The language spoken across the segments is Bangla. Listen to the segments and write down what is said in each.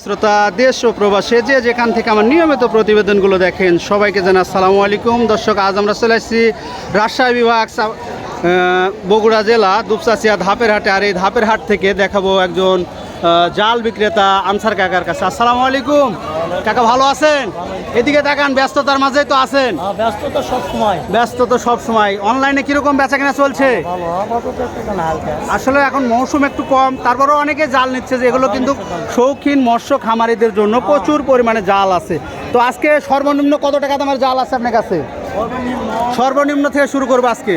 শ্রোতা, দেশ ও প্রবাসে যে যেখান থেকে আমার নিয়মিত প্রতিবেদনগুলো দেখেন, সবাইকে জানা আসসালামু আলাইকুম। দর্শক, আজ আমরা চলে আসছি রাজশাহী বিভাগ বগুড়া জেলা, দুপচাচিয়া ধাপের হাটে। আর এই ধাপের হাট থেকে দেখাবো একজন জাল বিক্রেতা আনসার কাকার কাছে। আসসালামু আলাইকুম। কাকা ভালো আছেন? এদিকে দেখান ব্যস্ততার মাঝেই তো আছেন। হ্যাঁ, ব্যস্ত তো সব সময়। ব্যস্ত তো সব সময়। অনলাইনে কীরকম বেচা কেনা চলছে আসলে এখন মৌসুম একটু কম তারপরেও অনেকে জাল নিচ্ছে যে এগুলো কিন্তু শৌখিন মৎস্য খামারিদের জন্য প্রচুর পরিমাণে জাল আছে। তো আজকে সর্বনিম্ন কত টাকা তোমার জাল আছে আপনার কাছে? সর্বনিম্ন সর্বনিম্ন থেকে শুরু করব আজকে।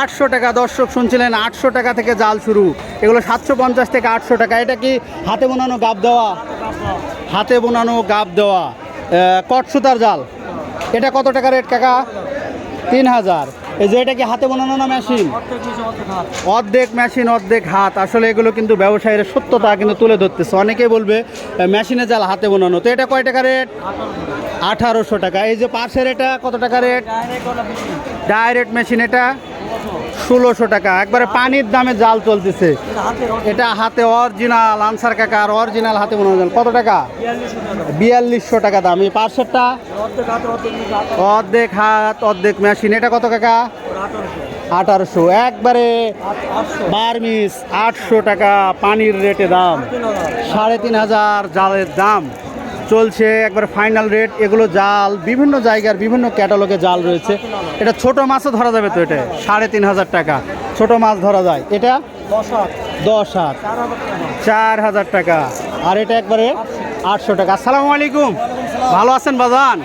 আটশো টাকা দর্শক শুনছিলেন আটশো টাকা থেকে জাল শুরু। এগুলো সাতশো পঞ্চাশ থেকে আটশো টাকা। এটা কি হাতে বোনানো গাব দেওয়া? হাতে বোনানো গাব দেওয়া আহ, কট সুতার জাল। এটা কত টাকা রেট কাকা? তিন হাজার। এই যে এটা কি হাতে বোনানো না মেশিন? অর্ধেক মেশিন অর্ধেক হাত। আসলে এগুলো কিন্তু ব্যবসায়ীর সত্যতা কিন্তু তুলে ধরতেছে। অনেকেই বলবে মেশিনে জাল হাতে বোনানো। তো এটা কয় টাকা রেট? আঠারোশো টাকা। এই যে পাশের এটা কত টাকা রেট? ডাইরেক্ট মেশিন এটা? ষোলোশো টাকা। একবারে পানির দামে জাল চলতেছে। এটা হাতে অরিজিনাল আনসার কাকা আর অরিজিনাল হাতে জাল। কত টাকা? বিয়াল্লিশশো টাকা দাম। এই পাশেরটা অর্ধেক হাত, অর্ধেক মেশিন এটা কত কাকা? আঠারোশো। একবারে বার্মিস আটশো টাকা পানির রেটে দাম। সাড়ে তিন হাজার জালের দাম। চলছে একবার ফাইনাল রেট এগুলো জাল বিভিন্ন জায়গার বিভিন্ন ক্যাটালগে জাল রয়েছে। এটা ছোট মাছও ধরা যাবে তো এটা? সাড়ে তিন হাজার টাকা। ছোট মাছ ধরা যায়। এটা? দশ হাত। দশ হাত। চার হাজার টাকা। চার হাজার টাকা। আর এটা একবারে আটশো টাকা। আসসালামু আলাইকুম। ভালো আছেন বাজান?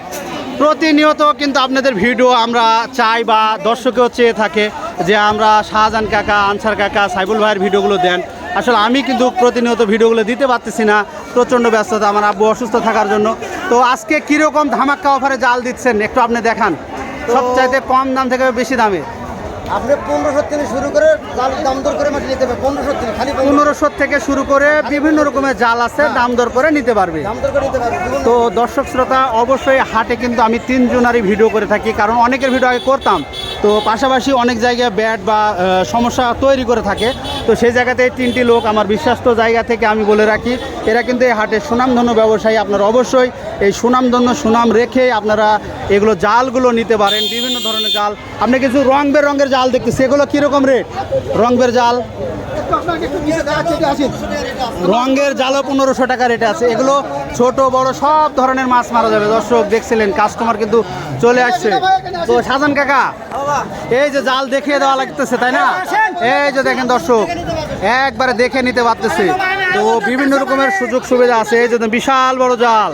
প্রতিনিয়ত কিন্তু আপনাদের ভিডিও আমরা চাই বা দর্শকেও চেয়ে থাকে যে আমরা শাহজাহান কাকা আনসার কাকা সাইবুল ভাইয়ের ভিডিওগুলো দেন। আসলে আমি কিন্তু প্রতিনিয়ত ভিডিওগুলো দিতে পারতেছি না প্রচণ্ড ব্যস্ততা আমার আব্বু অসুস্থ থাকার জন্য। তো আজকে কীরকম ধামাক্কা অফারে জাল দিচ্ছেন? একটু আপনি দেখান। সবচাইতে কম দাম থেকে বেশি দামে। আপনি পনেরোশো থেকে শুরু করে জাল দাম দর করে মাটি নিতে হবে পনেরোশো থেকে খালি পনেরোশো থেকে শুরু করে বিভিন্ন রকমের জাল আছে দাম দর করে নিতে পারবে। দাম দর করে নিতে পারবে। তো দর্শক শ্রোতা অবশ্যই হাটে কিন্তু আমি তিনজনারই ভিডিও করে থাকি কারণ অনেকের ভিডিও আগে করতাম। তো পাশাপাশি অনেক জায়গায় ব্যাট বা সমস্যা তৈরি করে থাকে। তো সেই জায়গাতে তিনটি লোক আমার বিশ্বাস্ত জায়গা থেকে আমি বলে রাখি। এরা কিন্তু এই হাটে সুনামধন্য ব্যবসায়ী, আপনারা অবশ্যই এই সুনামধন্য সুনাম রেখে আপনারা এগুলো জালগুলো নিতে পারেন, বিভিন্ন ধরনের জাল। আপনি কিছু রং বেরঙের জাল দেখতেছি, এগুলো কীরকম রেট? রং বের জাল। রঙের জালও পনেরোশো টাকা রেটে আছে। এগুলো ছোট, বড়, সব ধরনের মাছ মারা যাবে। দর্শক, দেখছিলেন কাস্টমার কিন্তু চলে আসছে। তো সাজান কাকা, এই যে জাল দেখিয়ে দেওয়া লাগতেছে, তাই না? এই যে দেখেন দর্শক, একবারে দেখে নিতে পারতেছে। তো বিভিন্ন রকমের সুযোগ সুবিধা আছে, এই যে বিশাল বড় জাল,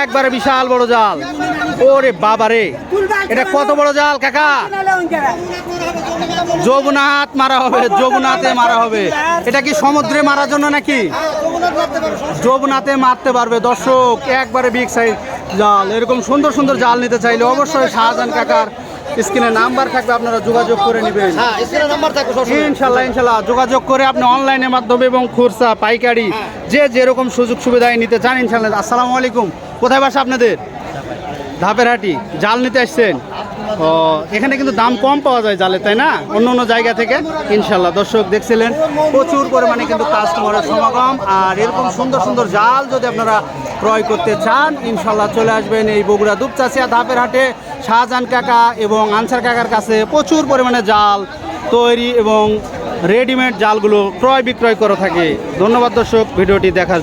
একবারে বিশাল বড় জাল। ওরে বাবা রে এটা কত বড় জাল, কাকা? যমুনাহাত মারা হবে, যমুনাতে মারা হবে। এটা কি সমুদ্রে মারার জন্য নাকি? যমুনাতে মারতে পারবে। দর্শক, একবারে বিগ সাইজ জাল। এরকম সুন্দর সুন্দর জাল নিতে চাইলে অবশ্যই শাহজাহান কাকার স্ক্রিনে নাম্বার থাকবে আপনারা যোগাযোগ করে নেবেন। হ্যাঁ ইনশাল্লাহ ইনশাল্লাহ। যোগাযোগ করে আপনি অনলাইনের মাধ্যমে এবং খুরসা পাইকারি যে যেরকম সুযোগ সুবিধায় নিতে চান ইনশাল্লাহ। আসসালামু আলাইকুম। কোথায় বাসা আপনাদের? ধাপের হাটি জাল নিতে আসছেন? ও এখানে কিন্তু দাম কম পাওয়া যায় জালে তাই না? অন্য অন্য জায়গা থেকে ইনশাল্লাহ। দর্শক দেখছিলেন প্রচুর পরিমাণে কিন্তু কাস্টমারের সমাগম। আর এরকম সুন্দর সুন্দর জাল যদি আপনারা ক্রয় করতে চান, ইনশাল্লাহ চলে আসবেন এই বগুড়া দুপচাচিয়া ধাপের হাটে। শাহজাহান কাকা এবং আনসার কাকার কাছে প্রচুর পরিমাণে জাল তৈরি এবং রেডিমেড জালগুলো ক্রয় বিক্রয় করে থাকে। ধন্যবাদ দর্শক, ভিডিওটি দেখার